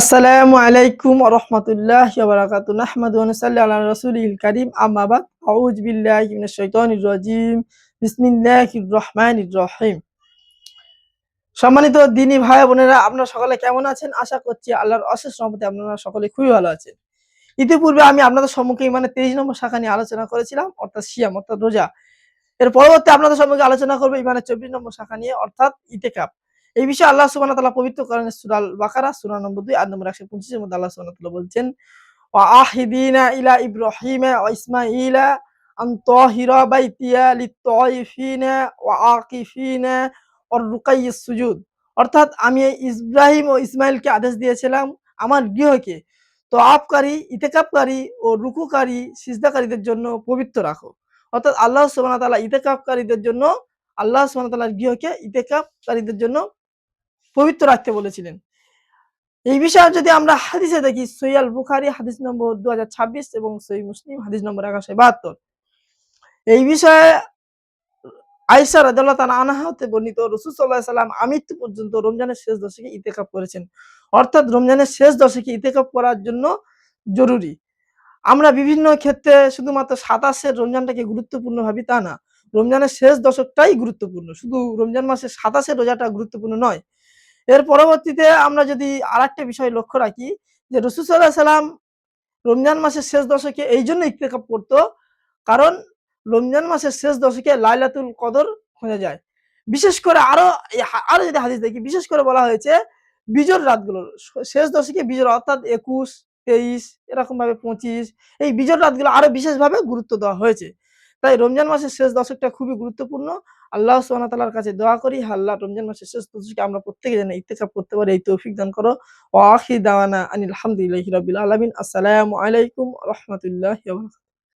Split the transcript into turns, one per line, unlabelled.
আসসালামু আলাইকুম রহমতুল্লাহ বারাকাতু নাহমাদু ওয়া নুসাল্লি আলা রাসূলিল কারীম। আম্মা বাদ। আউযু বিল্লাহি মিনাশ শাইতানির রাজীম। বিসমিল্লাহির রহমানির রহিম। সম্মানিত দিনী ভাই বোনেরা, আপনারা সকলে কেমন আছেন? আশা করছি আল্লাহর অশেষ রহমতে আপনারা সকলে খুবই ভালো আছেন। ইতিপূর্বে আমি আপনাদের সম্মুখে মানে তেইশ নম্বর শাখা নিয়ে আলোচনা করেছিলাম, অর্থাৎ সিয়াম অর্থাৎ রোজা। এর পরবর্তী আপনাদের সম্মুখে আলোচনা করব ইমানের চব্বিশ নম্বর শাখা নিয়ে, অর্থাৎ ইতেকাপ এই বিষয়ে আল্লাহ সুবহানাহু ওয়া তাআলা পবিত্র কোরআনে সূরা আল বাকারা সূরা নম্বর 2 আয়াত নম্বর 125 এর মধ্যে আল্লাহ সুবহানাহু ওয়া তাআলা বলছেন আহিদিনা ইলা ইব্রাহিমা ওয়া ইসমাঈলা আন বাইতিয়া লিত-তাইফিনা ওয়া আকিফিনা রুকাইয়িস সুজুদ। অর্থাৎ আমি ইব্রাহিম ও ইসমাইলকে আদেশ দিয়েছিলাম, আমার গৃহকে তওয়াফকারী ইতিকাফকারী ও রুকুকারী, সিজদাকারীদের জন্য পবিত্র রাখো। অর্থাৎ আল্লাহ সুবহানাহু ওয়া তাআলা ইতিকাফকারীদের জন্য, আল্লাহ সুবহানাহু ওয়া তাআলার গৃহকে ইতিকাফকারীদের জন্য পবিত্র রাখতে বলেছিলেন। এই বিষয়ে যদি আমরা হাদিসে দেখি সৈয়াল বুখারি হাদিস নম্বর দু হাজার ছাব্বিশ এবং সই মুসলিম হাদিস নম্বর একশো বাহাত্তর। এই বিষয়ে আইসা রাজাল্লাহ আনাহাতে বর্ণিত রসুল সাল্লাহ সাল্লাম আমৃত্যু পর্যন্ত রমজানের শেষ দশকে ইতেকাপ করেছেন। অর্থাৎ রমজানের শেষ দশকে ইতেকাপ করার জন্য জরুরি। আমরা বিভিন্ন ক্ষেত্রে শুধুমাত্র সাতাশের রমজানটাকে গুরুত্বপূর্ণ ভাবি তা না। রমজানের শেষ দশকটাই গুরুত্বপূর্ণ। শুধু রমজান মাসের সাতাশের রোজাটা গুরুত্বপূর্ণ নয় এর পরবর্তীতে আমরা যদি আর একটা বিষয় লক্ষ্য রাখি, যে রসুসাল্লাহ সাল্লাম রমজান মাসের শেষ দশকে এই জন্য ইত্তেকাপ করতো, কারণ রমজান মাসের শেষ দশকে লাইলাতুল কদর হয়ে যায়। বিশেষ করে আরও আরও যদি হাদিস দেখি, বিশেষ করে বলা হয়েছে বিজোর রাতগুলো শেষ দশকে বিজোর অর্থাৎ একুশ, তেইশ এরকম ভাবে পঁচিশ, এই বিজোর রাতগুলো আরও বিশেষভাবে গুরুত্ব দেওয়া হয়েছে। তাই রমজান মাসের শেষ দশকটা খুবই গুরুত্বপূর্ণ। আল্লাহ সোহান তালার কাছে দোয়া করি আল্লাহ, রমজান মাসের শেষ পুজোকে আমরা প্রত্যেকে যেন ইত্তেকা করতে পারি, এই তৌফিক দান করো। ও আখি দাওয়ানা আনিল আলহামদুলিল্লাহ রবিল আলমিন। আসসালামু আলাইকুম রাহমাতুল্লাহি